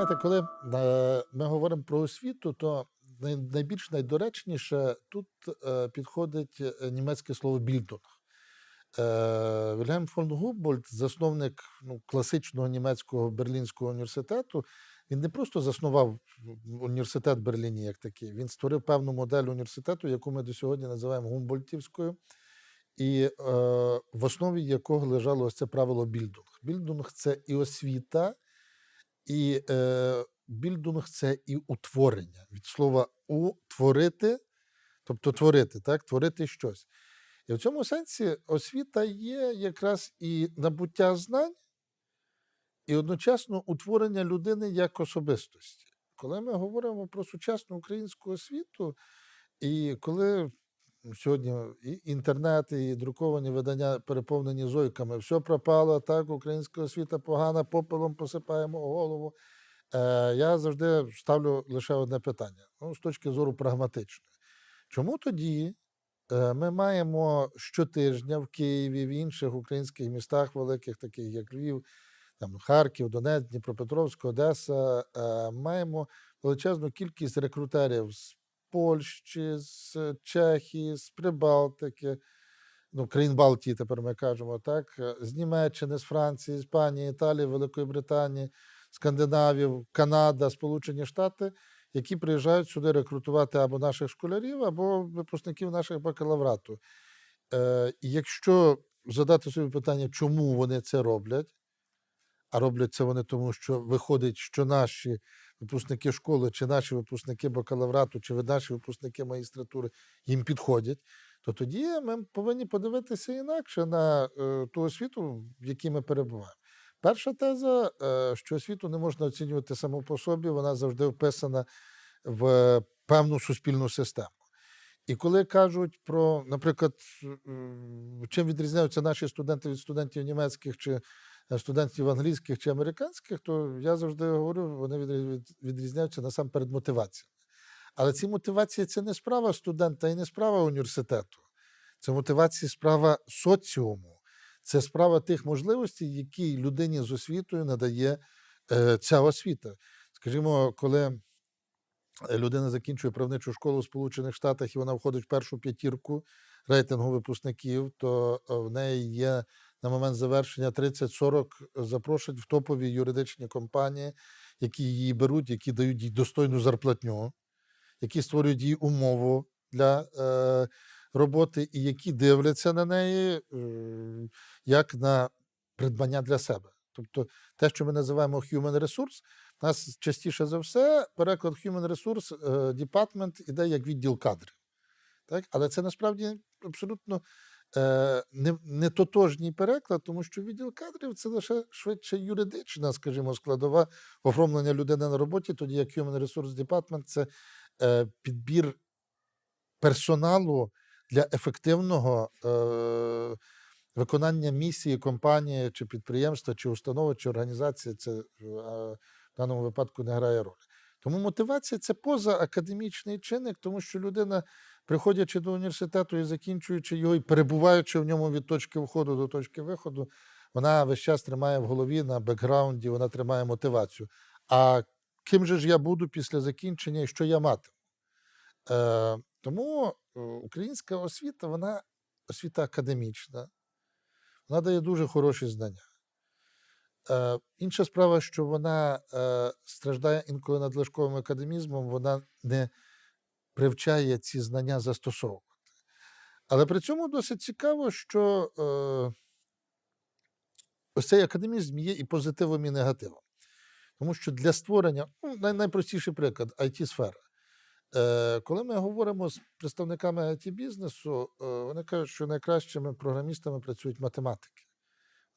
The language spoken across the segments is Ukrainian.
Знаєте, коли е, ми говоримо про освіту, то найбільш найдоречніше тут е, підходить е, німецьке слово більдунг. Вільгельм фон Губольд, засновник ну, класичного німецького берлінського університету, він не просто заснував університет в Берліні як такий, він створив певну модель університету, яку ми до сьогодні називаємо Гумбольдтівською, і е, в основі якого лежало ось це правило більдунг. Більдунг це і освіта, і е, більдунг це і утворення. Від слова утворити, тобто творити, так? творити щось. І в цьому сенсі освіта є якраз і набуття знань, і одночасно утворення людини як особистості. Коли ми говоримо про сучасну українську освіту, і коли сьогодні і інтернет, і друковані видання переповнені зойками, все пропало, так, українська освіта погана, попелом посипаємо голову. Е, я завжди ставлю лише одне питання: ну, з точки зору прагматичної. Чому тоді е, ми маємо щотижня в Києві, в інших українських містах великих, таких як Львів, там, Харків, Донець, Дніпропетровськ, Одеса, е, маємо величезну кількість рекрутерів з Польщі, з Чехії, з Прибалтики, ну, країн Балтії, тепер ми кажемо, так, е, з Німеччини, з Франції, Іспанії, Італії, Великої Британії, Скандинавів, Канада, Сполучені Штати, які приїжджають сюди рекрутувати або наших школярів, або випускників наших бакалаврату. Е, якщо задати собі питання, чому вони це роблять, а роблять це вони тому, що виходить, що наші випускники школи, чи наші випускники бакалаврату, чи наші випускники магістратури їм підходять, то тоді ми повинні подивитися інакше на е, ту освіту, в якій ми перебуваємо. Перша теза, е, що освіту не можна оцінювати само по собі, вона завжди вписана в певну суспільну систему. І коли кажуть про, наприклад, чим відрізняються наші студенти від студентів німецьких чи е, студентів англійських чи американських, то я завжди говорю, вони відрізняються насамперед мотиваціями. Але ці мотивації це не справа студента і не справа університету. Це мотивація справа соціуму. Це справа тих можливостей, які людині з освітою надає е, ця освіта. Скажімо, коли е, людина закінчує правничу школу в Сполучених Штатах і вона входить в першу п'ятірку рейтингу випускників, то е, в неї є на момент завершення 30-40 запрошень в топові юридичні компанії, які її беруть, які дають їй достойну зарплатню, які створюють їй умову для е, роботи, і які дивляться на неї е, як на придбання для себе. Тобто те, що ми називаємо human resource, у нас частіше за все переклад human resource е, department іде як відділ кадрів. Так? Але це насправді абсолютно е, не, не тотожній переклад, тому що відділ кадрів це лише швидше юридична, скажімо, складова оформлення людини на роботі, тоді як Human Resource Department це е, підбір персоналу для ефективного е, виконання місії компанії чи підприємства, чи установи, чи організації. Це е, в даному випадку не грає роль. Тому мотивація це позаакадемічний чинник, тому що людина, приходячи до університету і закінчуючи його, і перебуваючи в ньому від точки входу до точки виходу, вона весь час тримає в голові на бекграунді, вона тримає мотивацію. А ким же ж я буду після закінчення і що я матиму? Е, тому е, українська освіта, вона освіта академічна, вона дає дуже хороші знання. Е, інша справа, що вона е, страждає інколи надлишковим академізмом, вона не привчає ці знання застосовувати. Але при цьому досить цікаво, що е, ось цей академізм є і позитивом, і негативом. Тому що для створення, ну, най- найпростіший приклад, IT-сфера. Е, коли ми говоримо з представниками IT-бізнесу, е, вони кажуть, що найкращими програмістами працюють математики.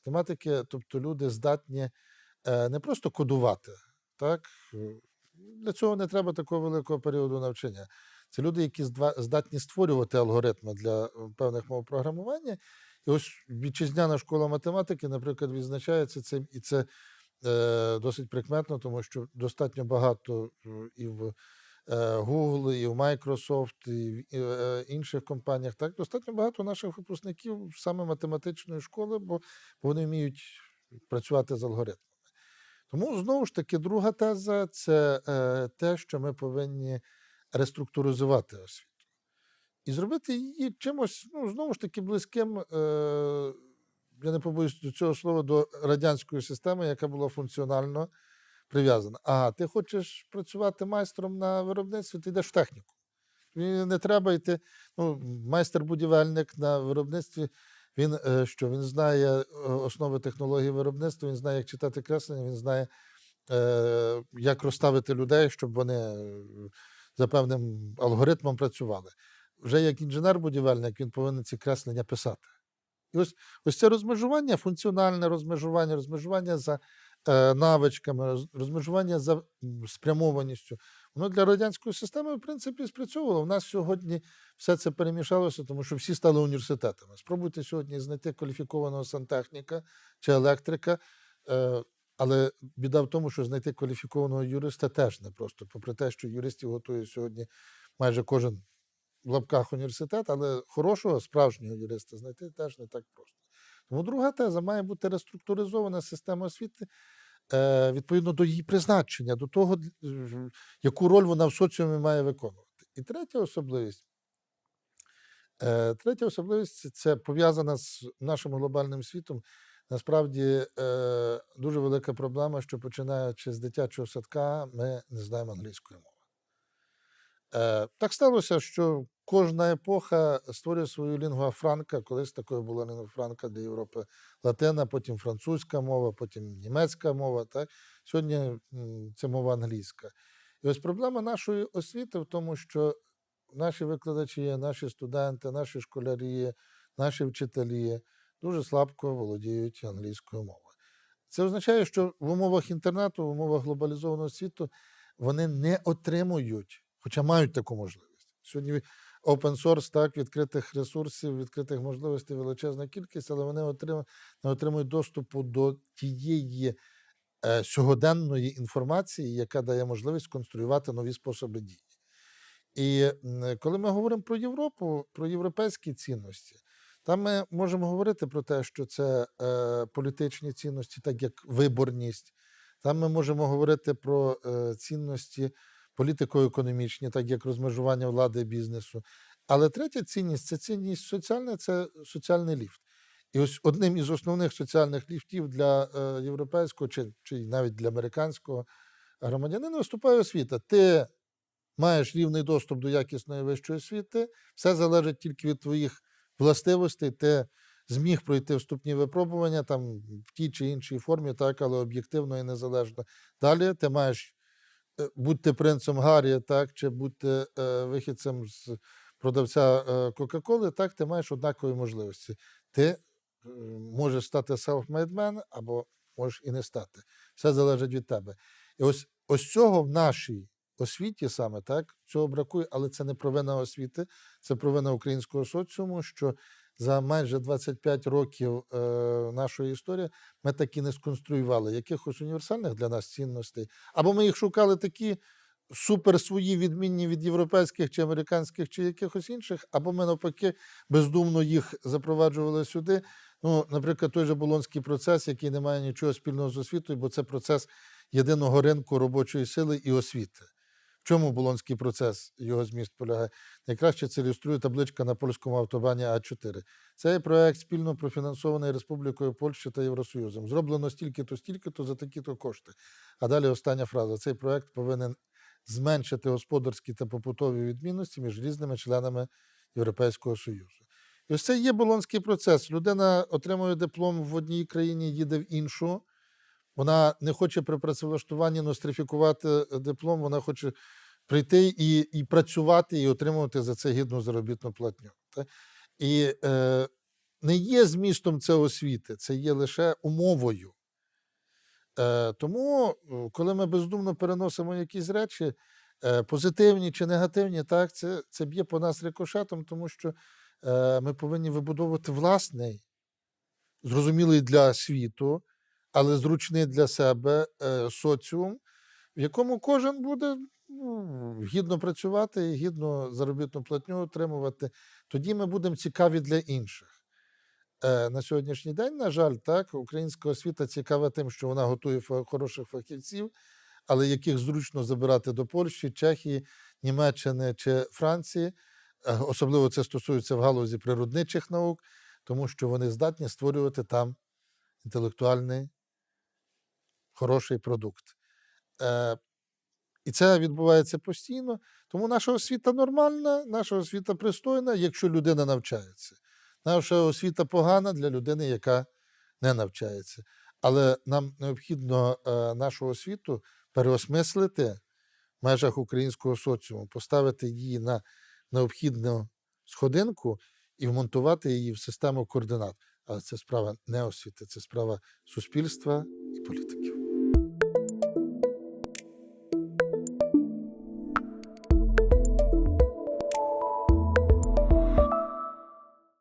Математики, тобто люди здатні е, не просто кодувати, так? Для цього не треба такого великого періоду навчання. Це люди, які здатні створювати алгоритми для е, певних мов програмування. І ось вітчизняна школа математики, наприклад, відзначається цим, і це е, досить прикметно, тому що достатньо багато е, і в е, Google, і в Microsoft, і в інших компаніях. Так, достатньо багато наших випускників саме математичної школи, бо вони вміють працювати з алгоритмами. Тому знову ж таки, друга теза це те, що ми повинні реструктуризувати освіту і зробити її чимось, ну, знову ж таки, близьким, е, я не побоюсь до цього слова, до радянської системи, яка була функціонально прив'язана. А ти хочеш працювати майстром на виробництві, ти йдеш в техніку. Тобі не треба йти. Ну, майстер-будівельник на виробництві. Він е, що? Він знає е, основи технології виробництва, він знає, як читати креслення, він знає, е, як розставити людей, щоб вони за певним алгоритмом працювали. Вже як інженер-будівельник він повинен ці креслення писати. І ось, ось це розмежування, функціональне розмежування, розмежування за е, навичками, розмежування за спрямованістю. Воно для радянської системи, в принципі, спрацьовувало. У нас сьогодні все це перемішалося, тому що всі стали університетами. Спробуйте сьогодні знайти кваліфікованого сантехніка чи електрика. Е, але біда в тому, що знайти кваліфікованого юриста теж непросто. Попри те, що юристів готує сьогодні майже кожен в лапках університет, але хорошого справжнього юриста знайти теж не так просто. Тому друга теза має бути реструктуризована система освіти е, відповідно до її призначення, до того, яку роль вона в соціумі має виконувати. І третя особливість. Е, Третя особливість це- це пов'язана з нашим глобальним світом. Насправді е, дуже велика проблема, що починаючи з дитячого садка, ми не знаємо англійської мови. Е, Так сталося, що кожна епоха створює свою лінгва франка. Колись такою була лінгва франка для Європи Латина, потім французька мова, потім німецька мова. Так? Сьогодні це мова англійська. І ось проблема нашої освіти в тому, що наші викладачі, наші студенти, наші школярі, наші вчителі дуже слабко володіють англійською мовою. Це означає, що в умовах інтернету, в умовах глобалізованого світу вони не отримують, хоча мають таку можливість. Сьогодні open source, так, відкритих ресурсів, відкритих можливостей величезна кількість, але вони отримують, не отримують доступу до тієї е, сьогоденної інформації, яка дає можливість конструювати нові способи дії. І коли ми говоримо про Європу, про європейські цінності, там ми можемо говорити про те, що це е, політичні цінності, так як виборність. Там ми можемо говорити про е, цінності політико-економічні, так як розмежування влади і бізнесу. Але третя цінність це цінність соціальна, це соціальний ліфт. І ось одним із основних соціальних ліфтів для е, європейського чи, чи навіть для американського громадянина виступає освіта. Ти маєш рівний доступ до якісної вищої освіти, все залежить тільки від твоїх властивостей. Ти зміг пройти вступні випробування там в тій чи іншій формі, так, але об'єктивно і незалежно. Далі ти маєш е, будьте принцем Гаррі, так, чи будьте е, вихідцем з продавця е, Кока-Коли, так, ти маєш однакові можливості. Ти е, можеш стати self-made man або можеш і не стати. Все залежить від тебе. І ось, ось цього в нашій освіті саме так, цього бракує, але це не провина освіти, це провина українського соціуму, що за майже 25 років е, нашої історії ми так і не сконструювали якихось універсальних для нас цінностей. Або ми їх шукали такі супер свої, відмінні від європейських чи американських, чи якихось інших, або ми навпаки бездумно їх запроваджували сюди. Ну, наприклад, той же Болонський процес, який не має нічого спільного з освітою, бо це процес єдиного ринку робочої сили і освіти. Чому Болонський процес, його зміст полягає? Найкраще це ілюструє табличка на польському автобані А4. Це є проект спільно профінансований Республікою Польща та Євросоюзом. Зроблено стільки-то, стільки-то за такі-то кошти. А далі остання фраза. Цей проект повинен зменшити господарські та побутові відмінності між різними членами Європейського Союзу. І ось це є болонський процес. Людина отримує диплом в одній країні, їде в іншу. Вона не хоче при працевлаштуванні нострифікувати е, диплом, вона хоче прийти і, і працювати, і отримувати за це гідну заробітну платню. Так? І е, не є змістом це освіти, це є лише умовою. Е, тому, е, коли ми бездумно переносимо якісь речі, е, позитивні чи негативні, так, це, це б'є по нас рикошетом, тому що е, ми повинні вибудовувати власний, зрозумілий для світу, але зручний для себе е, соціум, в якому кожен буде ну, гідно працювати і гідно заробітну платню отримувати. Тоді ми будемо цікаві для інших. Е, на сьогоднішній день, на жаль, так, українська освіта цікава тим, що вона готує хороших фахівців, але яких зручно забирати до Польщі, Чехії, Німеччини чи Франції. Е, Особливо це стосується в галузі природничих наук, тому що вони здатні створювати там інтелектуальний хороший продукт. Е, і це відбувається постійно. Тому наша освіта нормальна, наша освіта пристойна, якщо людина навчається. Наша освіта погана для людини, яка не навчається. Але нам необхідно е, нашу освіту переосмислити в межах українського соціуму, поставити її на необхідну сходинку і вмонтувати її в систему координат. Але це справа не освіти, це справа суспільства і політиків.